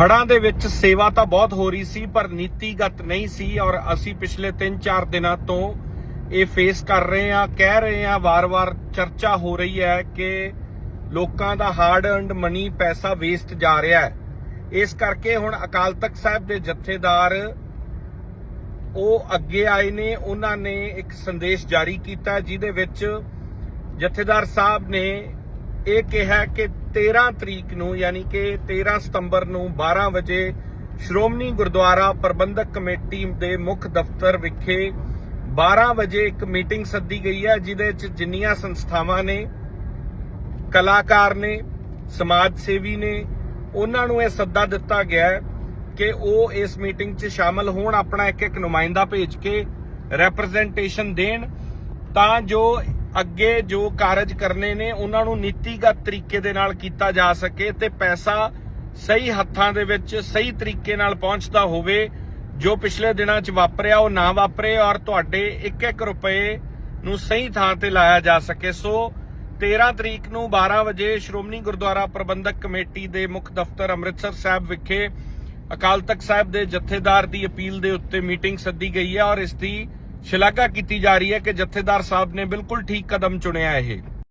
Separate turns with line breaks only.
ਹੜਾਂ ਦੇ ਵਿੱਚ ਸੇਵਾ ਤਾਂ ਬਹੁਤ ਹੋ ਰਹੀ ਸੀ, ਪਰ ਨੀਤੀਗਤ ਨਹੀਂ ਸੀ ਔਰ ਅਸੀਂ ਪਿਛਲੇ 3-4 ਦਿਨਾਂ ਤੋਂ ਇਹ ਫੇਸ ਕਰ ਰਹੇ ਹਾਂ, ਕਹਿ ਰਹੇ ਹਾਂ, ਵਾਰ-ਵਾਰ ਚਰਚਾ ਹੋ ਰਹੀ ਹੈ ਕਿ ਲੋਕਾਂ ਦਾ ਹਾਰਡ ਅਰਨਡ ਮਨੀ ਪੈਸਾ ਵੇਸਟ ਜਾ ਰਿਹਾ ਹੈ। ਇਸ ਕਰਕੇ ਹੁਣ ਅਕਾਲ ਤਖਤ ਸਾਹਿਬ ਦੇ ਜਥੇਦਾਰ ਉਹ ਅੱਗੇ ਆਏ ਨੇ, ਉਹਨਾਂ ਨੇ ਇੱਕ ਸੰਦੇਸ਼ ਜਾਰੀ ਕੀਤਾ ਜਿਹਦੇ ਵਿੱਚ ਜਥੇਦਾਰ ਸਾਹਿਬ ਨੇ ਇਹ ਕਿਹਾ ਕਿ 13 ਤਰੀਕ ਨੂੰ, ਯਾਨੀ ਕਿ 13 ਸਤੰਬਰ ਨੂੰ 12 ਵਜੇ ਸ਼੍ਰੋਮਣੀ ਗੁਰਦੁਆਰਾ ਪ੍ਰਬੰਧਕ ਕਮੇਟੀ ਦੇ ਮੁੱਖ ਦਫ਼ਤਰ ਵਿਖੇ 12 ਵਜੇ ਇੱਕ ਮੀਟਿੰਗ ਸੱਦੀ ਗਈ ਹੈ, ਜਿਹਦੇ ਵਿੱਚ ਜਿੰਨੀਆਂ ਸੰਸਥਾਵਾਂ ਨੇ, ਕਲਾਕਾਰ ਨੇ, ਸਮਾਜ ਸੇਵੀ ਨੇ, ਉਹਨਾਂ ਨੂੰ ਇਹ ਸੱਦਾ ਦਿੱਤਾ ਗਿਆ ਕਿ ਉਹ ਇਸ ਮੀਟਿੰਗ 'ਚ ਸ਼ਾਮਲ ਹੋਣ, ਆਪਣਾ ਇੱਕ ਇੱਕ ਨੁਮਾਇੰਦਾ ਭੇਜ ਕੇ ਰਿਪਰੈਜ਼ੈਂਟੇਸ਼ਨ ਦੇਣ, ਤਾਂ ਜੋ ਅੱਗੇ ਜੋ ਕਾਰਜ ਕਰਨੇ ਨੇ, ਉਹਨਾਂ ਨੂੰ ਨੀਤੀਗਤ ਤਰੀਕੇ ਦੇ ਨਾਲ ਕੀਤਾ ਜਾ ਸਕੇ ਤੇ ਪੈਸਾ ਸਹੀ ਹੱਥਾਂ ਦੇ ਵਿੱਚ, ਸਹੀ ਤਰੀਕੇ ਨਾਲ ਪਹੁੰਚਦਾ ਹੋਵੇ, ਜੋ ਪਿਛਲੇ ਦਿਨਾਂ 'ਚ ਵਾਪਰਿਆ, ਉਹ ਨਾ ਵਾਪਰੇ ਔਰ ਤੁਹਾਡੇ ਇੱਕ ਇੱਕ ਰੁਪਏ ਨੂੰ ਸਹੀ ਥਾਂ ਤੇ ਲਾਇਆ ਜਾ ਸਕੇ। ਸੋ 13 ਤਰੀਕ ਨੂੰ 12 ਵਜੇ ਸ਼੍ਰੋਮਣੀ ਗੁਰਦੁਆਰਾ ਪ੍ਰਬੰਧਕ ਕਮੇਟੀ ਦੇ ਮੁੱਖ ਦਫ਼ਤਰ ਅੰਮ੍ਰਿਤਸਰ ਸਾਹਿਬ ਵਿਖੇ ਅਕਾਲ ਤਖਤ ਸਾਹਿਬ ਦੇ ਜਥੇਦਾਰ ਦੀ ਅਪੀਲ ਦੇ ਉੱਤੇ ਮੀਟਿੰਗ ਸੱਦੀ ਗਈ ਹੈ ਔਰ ਇਸ ਦੀ ਸ਼ਲਾਘਾ ਕੀਤੀ ਜਾ ਰਹੀ ਹੈ ਕਿ ਜਥੇਦਾਰ ਸਾਹਿਬ ਨੇ ਬਿਲਕੁਲ ਠੀਕ ਕਦਮ ਚੁਣਿਆ ਇਹ।